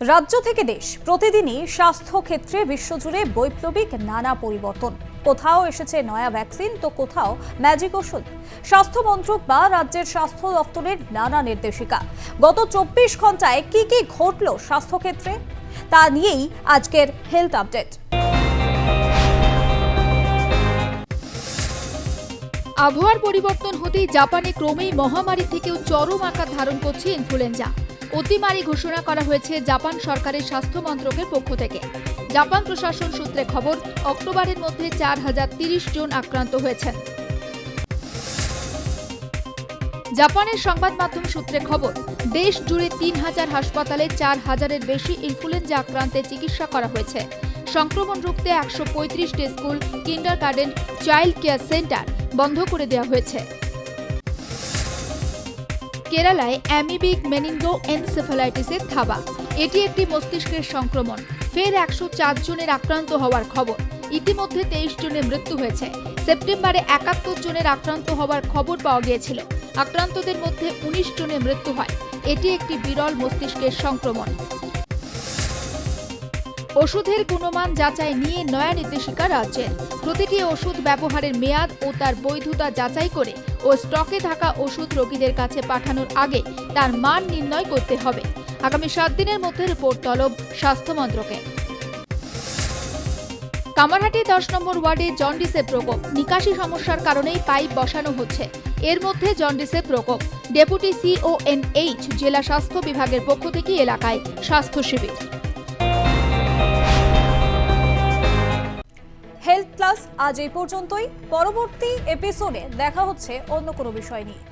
রাজ্য থেকে দেশ প্রতিদিনই স্বাস্থ্য ক্ষেত্রে বিশ্বজুড়ে বৈপ্লবিক নানা পরিবর্তন। কোথাও এসেছে নয়া ভ্যাকসিন তো কোথাও ম্যাজিক ওষুধ। স্বাস্থ্য মন্ত্রক বা রাজ্যের স্বাস্থ্য দপ্তরের নানা নির্দেশিকা। গত চব্বিশ ঘন্টায় কি কি ঘটল স্বাস্থ্যক্ষেত্রে? তা নিয়েই আজকের হেলথ আপডেট আবহাওয়ার পরিবর্তন হতেই জাপানে ক্রমেই মহামারী থেকেও চরম আকার ধারণ করছে ইনফ্লুয়েঞ্জা অতিমারি ঘোষণা করা হয়েছে জাপান সরকারের স্বাস্থ্য মন্ত্রকের পক্ষ থেকে। জাপান প্রশাসন সূত্রে খবর, অক্টোবরের মধ্যে চার হাজার তিরিশ জন আক্রান্ত হয়েছেন। জাপানের সংবাদ মাধ্যম সূত্রে খবর, দেশ জুড়ে তিন হাজার হাসপাতালে চার হাজারের বেশি ইনফ্লুয়েঞ্জা আক্রান্তে চিকিৎসা করা হয়েছে। সংক্রমণ রুখতে একশো পঁয়ত্রিশটি school kindergarten child care centre বন্ধ করে দেওয়া হয়েছে। কেরালায় অ্যামিবিক মেনিনগো এনসেফালাইটিসের থাবা। এটি একটি মস্তিষ্কের সংক্রমণ। ফের একশো চার জনের আক্রান্ত হওয়ার খবর। ইতিমধ্যে তেইশ জনের মৃত্যু হয়েছে। সেপ্টেম্বরে একাত্তর জনের আক্রান্ত হওয়ার খবর পাওয়া গিয়েছিল। আক্রান্তদের মধ্যে উনিশ জনের মৃত্যু হয়। এটি একটি বিরল মস্তিষ্কের সংক্রমণ। ওষুধের গুণমান যাচাই নিয়ে নয়া নির্দেশিকা রাজ্যের। প্রতিটি ওষুধ ব্যবহারের মেয়াদ ও তার বৈধতা যাচাই করে ও স্টকে থাকা ওষুধ রোগীদের কাছে পাঠানোর আগে তার মান নির্ণয় করতে হবে। আগামী সাত দিনের মধ্যে রিপোর্ট তলব স্বাস্থ্য কামারহাটি দশ নম্বর ওয়ার্ডে জন্ডিসের প্রকোপ। নিকাশি সমস্যার কারণেই পাইপ বসানো হচ্ছে। এর মধ্যে জন্ডিসের প্রকোপ। ডেপুটি সিওএনএইচ, জেলা স্বাস্থ্য বিভাগের পক্ষ থেকে এলাকায় স্বাস্থ্য শিবির। আজ এই পর্যন্তই। পরবর্তী এপিসোডে দেখা হচ্ছে অন্য কোনো বিষয় নিয়ে।